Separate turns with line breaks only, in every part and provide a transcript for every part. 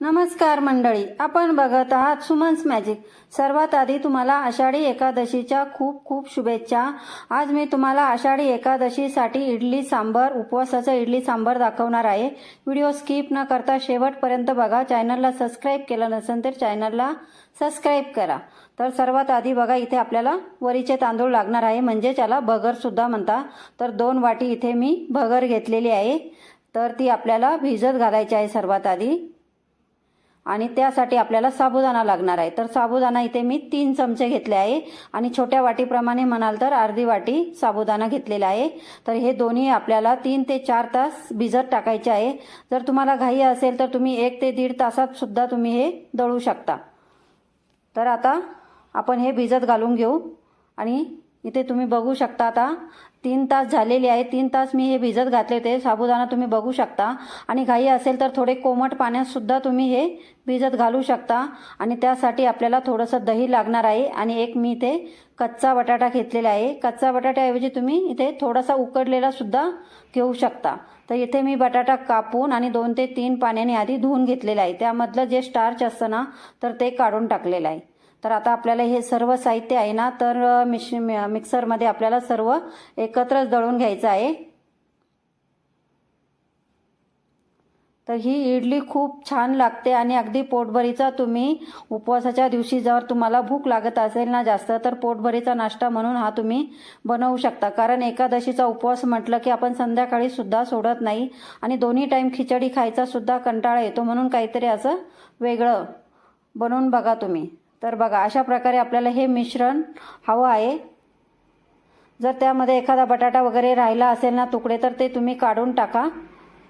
नमस्कार मंडळी आपण बघत आहात सुमन्स मॅजिक सर्वात आधी तुम्हाला आषाढी एकादशीच्या खूप खूप शुभेच्छा. आज मी तुम्हाला आषाढी एकादशीसाठी इडली सांबर उपवासाचं इडली सांबर दाखवणार आहे. व्हिडिओ स्किप न करता शेवटपर्यंत बघा. चॅनलला सबस्क्राईब केलं नसेल तर चॅनलला सबस्क्राईब करा. तर सर्वात आधी बघा इथे आपल्याला वरीचे तांदूळ लागणार आहे. म्हणजे त्याला भगर सुद्धा म्हणता. तर दोन वाटी इथे मी भगर घेतलेली आहे. तर ती आपल्याला भिजत घालायची आहे सर्वात आधी. आणि त्यासाठी आपल्याला साबुदाणा लागणार आहे. तर साबुदाणा इथे मी तीन चमचे घेतले आहे. आणि छोट्या वाटीप्रमाणे म्हणाल तर अर्धी वाटी साबुदाणा घेतलेला आहे. तर हे दोन्ही आपल्याला तीन ते चार तास भिजत टाकायचे आहे. जर तुम्हाला घाई असेल तर तुम्ही एक ते दीड तासात सुद्धा तुम्ही हे दळू शकता. तर आता आपण हे भिजत घालून घेऊ. आणि इथे तुम्ही बघू शकता आता. तीन तास झालेले आहे तीन तास मी हे भिजत घातले होते. साबुदाणा तुम्ही बघू शकता. आणि घाई असेल तर थोडे कोमट पाण्यात सुद्धा तुम्ही हे भिजत घालू शकता. आणि त्यासाठी आपल्याला थोडंसं दही लागणार आहे. आणि एक मी इथे कच्चा बटाटा घेतलेला आहे. कच्चा बटाट्याऐवजी तुम्ही इथे थोडासा उकडलेला सुद्धा घेऊ शकता. तर इथे मी बटाटा कापून आणि दोन ते तीन पाण्याने आधी धुवून घेतलेला आहे. त्यामधलं जे स्टार्च असतं ना तर ते काढून टाकलेलं आहे. तर आता आपल्याला हे सर्व साहित्य आहे ना तर मिश मिक्सरमध्ये आपल्याला सर्व एकत्रच दळून घ्यायचं आहे. तर ही इडली खूप छान लागते आणि अगदी पोटभरीचा तुम्ही उपवासाच्या दिवशी जर तुम्हाला भूक लागत असेल ना जास्त तर पोटभरीचा नाश्ता म्हणून हा तुम्ही बनवू शकता. कारण एकादशीचा उपवास म्हटलं की आपण संध्याकाळी सुद्धा सोडत नाही आणि दोन्ही टाईम खिचडी खायचा सुद्धा कंटाळा येतो म्हणून काहीतरी असं वेगळं बनवून बघा तुम्ही. तर बघा अशा प्रकारे आपल्याला हे मिश्रण हवं आहे. जर त्यामध्ये एखादा बटाटा वगैरे राहिला असेल ना तुकडे तर ते तुम्ही काढून टाका.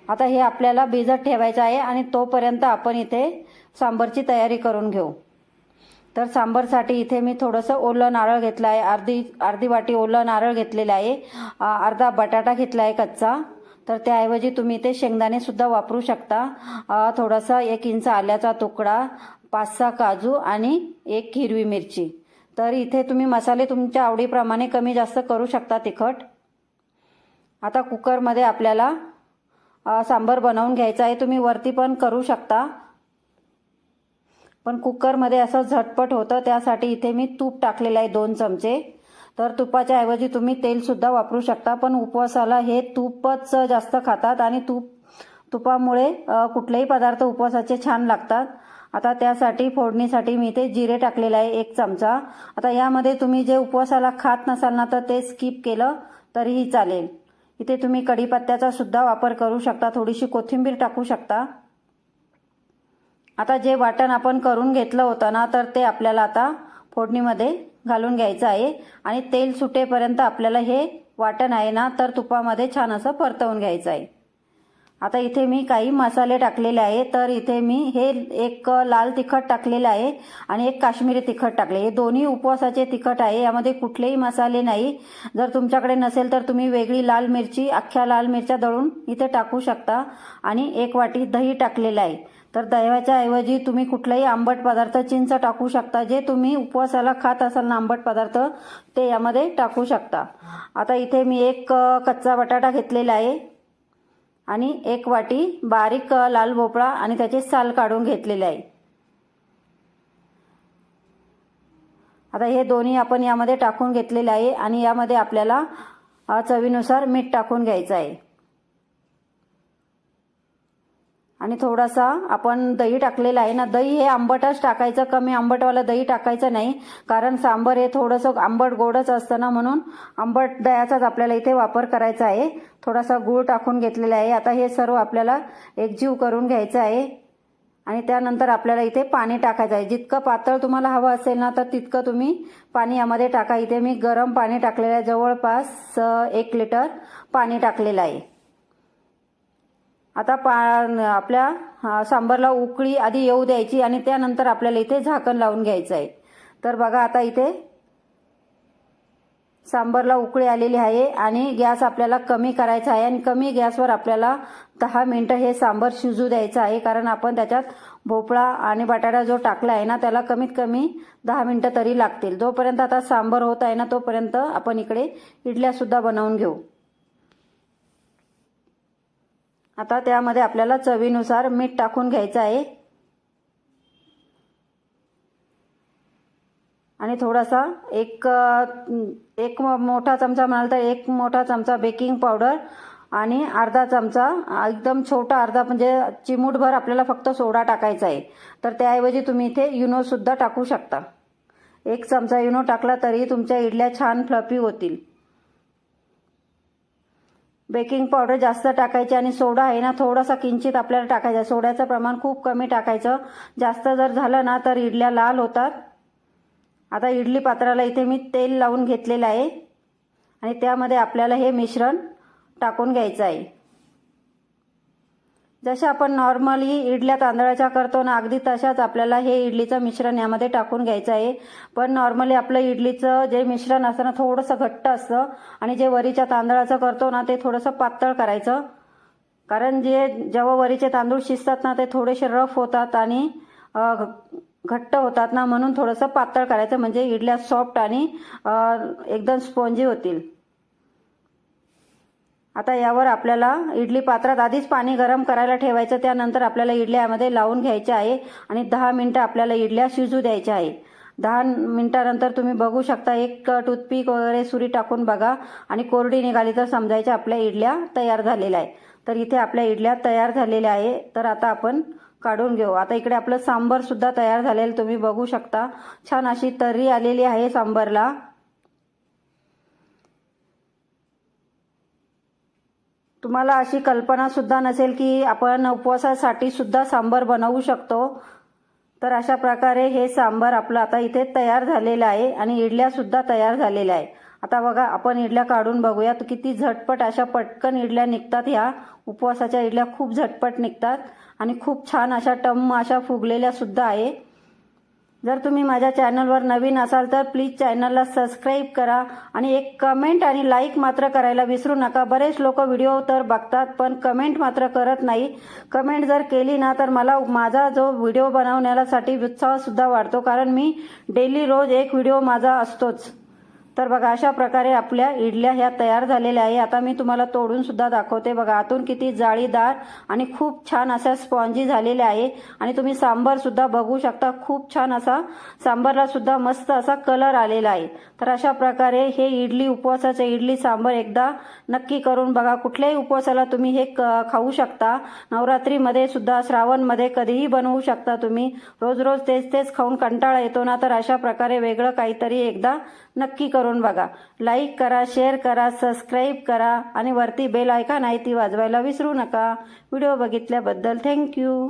आता हे आपल्याला भिजत ठेवायचं आहे आणि तोपर्यंत आपण इथे सांबरची तयारी करून घेऊ. तर सांबरसाठी इथे मी थोडंसं ओलं नारळ घेतलं आहे. अर्धी अर्धी वाटी ओलं नारळ घेतलेलं आहे. अर्धा बटाटा घेतला आहे कच्चा. तर त्याऐवजी तुम्ही इथे शेंगदाणे सुद्धा वापरू शकता. थोडासा एक इंच आल्याचा तुकडा. पाच सहा काजू आणि एक हिरवी मिरची. तर इथे तुम्ही मसाले तुमच्या आवडीप्रमाणे कमी जास्त करू शकता तिखट. आता कुकरमध्ये आपल्याला सांबर बनवून घ्यायचं आहे. तुम्ही वरती पण करू शकता. पण कुकरमध्ये असं झटपट होतं त्यासाठी इथे मी तूप टाकलेलं आहे दोन चमचे. तर तुपाच्या ऐवजी तुम्ही तेलसुद्धा वापरू शकता पण उपवासाला हे तूपच जास्त खातात आणि तूप तुपामुळे कुठलेही पदार्थ उपवासाचे छान लागतात. आता त्यासाठी फोडणीसाठी मी इथे जिरे टाकलेलं आहे एक चमचा. आता यामध्ये तुम्ही जे उपवासाला खात नसाल ना तर ते स्किप केलं तरीही चालेल. इथे तुम्ही कढीपत्त्याचा सुद्धा वापर करू शकता थोडीशी कोथिंबीर टाकू शकता. आता जे वाटण आपण करून घेतलं होतं ना तर ते आपल्याला आता फोडणीमध्ये घालून घ्यायचं आहे. आणि तेल सुटेपर्यंत आपल्याला हे वाटण आहे ना तर तुपामध्ये छान असं परतवून घ्यायचं आहे. आता इथे मी काही मसाले टाकलेले आहे तर इथे मी हे एक लाल तिखट टाकलेलं आहे आणि एक काश्मीरी तिखट टाकले. हे दोन्ही उपवासाचे तिखट आहे यामध्ये कुठलेही मसाले नाही. जर तुमच्याकडे नसेल तर तुम्ही वेगळी लाल मिरची अख्ख्या लाल मिरच्या दळून इथे टाकू शकता. आणि एक वाटी दही टाकलेलं आहे. तर दह्याच्या ऐवजी तुम्ही कुठलाही आंबट पदार्थ चिंच टाकू शकता. जे तुम्ही उपवासाला खात असाल ना आंबट पदार्थ ते यामध्ये टाकू शकता. आता इथे मी एक कच्चा बटाटा घेतलेला आहे. आणि एक वाटी बारीक लाल भोपळा आणि त्याचे साल काढून घेतलेले आहे. आता हे दोन्ही आपण यामध्ये टाकून घेतलेले आहे आणि यामध्ये आपल्याला चवीनुसार मीठ टाकून घ्यायचं आहे. आणि थोडासा आपण दही टाकलेला आहे ना दही हे आंबटच टाकायचं कमी आंबटवालं दही टाकायचं नाही कारण सांबर हे थोडंसं आंबट गोडच असतं ना म्हणून आंबट दह्याचाच आपल्याला इथे वापर करायचा आहे. थोडासा गूळ टाकून घेतलेला आहे. आता हे सर्व आपल्याला एकजीव करून घ्यायचं आहे. आणि त्यानंतर आपल्याला इथे पाणी टाकायचं आहे. जितकं पातळ तुम्हाला हवं असेल ना तर तितकं तुम्ही पाणी यामध्ये टाका. इथे मी गरम पाणी टाकलेलं आहे. जवळपास एक लिटर पाणी टाकलेलं आहे. आता पा आपल्या सांबरला उकळी आधी येऊ द्यायची आणि त्यानंतर आपल्याला इथे झाकण लावून घ्यायचं आहे. तर बघा आता इथे सांबरला उकळी आलेली आहे आणि गॅस आपल्याला कमी करायचा आहे आणि कमी गॅसवर आपल्याला दहा मिनटं हे सांबर शिजू द्यायचं आहे. कारण आपण त्याच्यात भोपळा आणि बटाटा जो टाकला आहे ना त्याला कमीत कमी दहा मिनटं तरी लागतील. जोपर्यंत आता सांबर होत आहे ना तोपर्यंत आपण इकडे इडल्यासुद्धा बनवून घेऊ. आता त्यामध्ये आपल्याला चवीनुसार मीठ टाकून घ्यायचं आहे. आणि थोडासा एक एक मोठा चमचा म्हणाल तर एक मोठा चमचा बेकिंग पावडर आणि अर्धा चमचा एकदम छोटा अर्धा म्हणजे चिमूटभर आपल्याला फक्त सोडा टाकायचा आहे. तर त्याऐवजी तुम्ही इथे युनोसुद्धा टाकू शकता. एक चमचा युनो टाकला तरी तुमच्या इडल्या छान फ्लफी होतील. बेकिंग पावडर जास्त टाकायची आणि सोडा आहे ना थोडासा किंचित आपल्याला टाकायचा. सोड्याचं प्रमाण खूप कमी टाकायचं. जास्त जर झालं ना तर इडल्या लाल होतात. आता इडली पात्राला इथे मी तेल लावून घेतलेलं आहे. आणि त्यामध्ये आपल्याला हे मिश्रण टाकून घ्यायचं आहे. जशा आपण नॉर्मली इडल्या तांदळाच्या करतो ना अगदी तशाच आपल्याला हे इडलीचं मिश्रण यामध्ये टाकून घ्यायचं आहे. पण नॉर्मली आपलं इडलीचं जे मिश्रण असतं ना थोडंसं घट्ट असतं आणि जे वरीच्या तांदळाचं करतो ना ते थोडंसं पातळ करायचं. कारण जे जेव्हा वरीचे तांदूळ शिजतात ना ते थोडेसे रफ होतात आणि घट्ट होतात ना म्हणून थोडंसं पातळ करायचं. म्हणजे इडल्या सॉफ्ट आणि एकदम स्पॉन्जी होतील. आता यावर आपल्याला इडली पात्रात आधीच पाणी गरम करायला ठेवायचं त्यानंतर आपल्याला इडल्यामध्ये लावून घ्यायचे आहे आणि दहा मिनटं आपल्याला इडल्या शिजू द्यायच्या आहे. दहा मिनिटानंतर तुम्ही बघू शकता एक टूथपिक वगैरे सुरी टाकून बघा आणि कोरडी निघाली तर समजायच्या आपल्या इडल्या तयार झालेल्या आहे तर इथे आपल्या इडल्या तयार झालेल्या आहे. तर आता आपण काढून घेऊ. आता इकडे आपलं सांबर सुद्धा तयार झालेलं तुम्ही बघू शकता. छान अशी तर्री आलेली आहे सांबरला. तुम्हाला अशी कल्पना सुद्धा नसेल की आपण उपवासासाठी सुद्धा सांबर बनवू शकतो. तर अशा प्रकारे हे सांबर आपलं आता इथे तयार झालेलं आहे आणि इडल्या सुद्धा तयार झालेल्या आहे आता बघा आपण इडल्या काढून बघूया किती झटपट अशा पटकन इडल्या निघतात ह्या. उपवासाच्या इडल्या खूप झटपट निघतात आणि खूप छान अशा टम्म अशा फुगलेल्या सुद्धा आहे. जर तुम्ही माझ्या चॅनलवर नवीन असाल तर प्लीज चॅनलला सबस्क्राईब करा आणि एक कमेंट आणि लाईक मात्र करायला विसरू नका. बरेच लोक व्हिडिओ तर बघतात पण कमेंट मात्र करत नाही. कमेंट जर केली ना तर मला माझा जो व्हिडिओ बनवण्यासाठी उत्साह सुद्धा वाढतो कारण मी डेली रोज एक व्हिडिओ माझा असतोच. तर बघा अशा प्रकारे आपल्या इडल्या ह्या तयार झालेल्या आहे. आता मी तुम्हाला तोडून सुद्धा दाखवते. बघा आतून किती जाळीदार आणि खूप छान अशा स्पॉन्जी झालेल्या आहे. आणि तुम्ही सांबर सुद्धा बघू शकता. खूप छान असा सांबरला सुद्धा मस्त असा कलर आलेला आहे. तर अशा प्रकारे हे इडली उपवासाचे इडली सांबर एकदा नक्की करून बघा. कुठल्याही उपवासाला तुम्ही हे क- खाऊ शकता. नवरात्रीमध्ये सुद्धा श्रावणमध्ये कधीही बनवू शकता तुम्ही. रोज रोज तेच तेच खाऊन कंटाळा येतो ना. तर अशा प्रकारे वेगळं काहीतरी एकदा नक्की करून बघा. लाईक करा शेअर करा सबस्क्राईब करा आणि वरती बेल ऐका नाही ती वाजवायला विसरू नका. Video बघितल्याबद्दल thank you